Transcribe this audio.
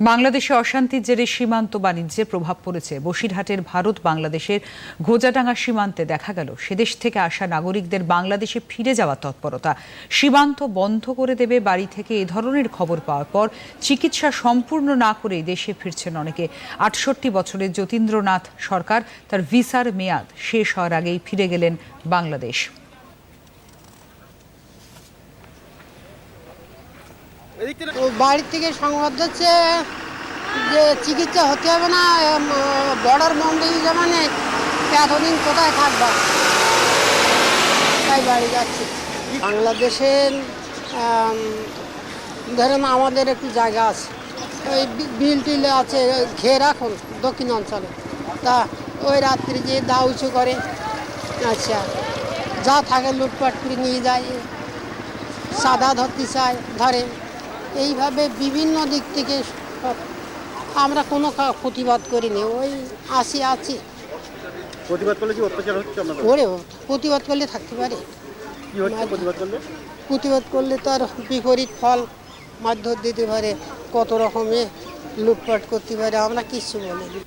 বাংলাদেশে অশান্তির জেরে সীমান্ত বাণিজ্যে প্রভাব পড়েছে। বসিরহাটের ভারত বাংলাদেশের ঘোজাডাঙ্গা সীমান্তে দেখা গেল। সেদেশ থেকে আসা নাগরিকদের বাংলাদেশে ফিরে যাওয়ার তৎপরতা। সীমান্ত বন্ধ করে দেবে বাড়ি থেকে এ ধরনের খবর পাওয়ার পর চিকিৎসা সম্পূর্ণ না করে দেশে ফিরছেন অনেকে। আটষট্টি বছরের যতীন্দ্রনাথ সরকার, তার ভিসার মেয়াদ শেষ হওয়ার আগেই ফিরে গেলেন বাংলাদেশ। বাড়ির থেকে সংবাদ হচ্ছে যে চিকিৎসা হতে হবে না বর্ডার বন্ধ হয়ে যাবে মানে এতদিন কোথায় থাকবা? তাই বাড়ি যাচ্ছি। বাংলাদেশের ধরেন আমাদের একটু জায়গা আছে। ওই বিল টিল আছে, ঘের রাখুন দক্ষিণ অঞ্চলে। তা ওই রাত্রি যে দা উঁচু করে আচ্ছা যা থাকে লুটপাট করে নিয়ে যায়, সাদা ধরতে চায়, ধরে। এইভাবে বিভিন্ন দিক থেকে আমরা কোনো প্রতিবাদ করিনি। ওই আসি আছি প্রতিবাদ করলে কি অত্যাচার হচ্ছে আপনাদের? ওরে প্রতিবাদ করলে থাকতে পারে। কি হচ্ছে প্রতিবাদ করলে? প্রতিবাদ করলে তো আর বিপরীত ফল মাধ্যম দিতে পারে কত রকমের লুটপাট করতে পারে আমরা কিচ্ছু বলিনি।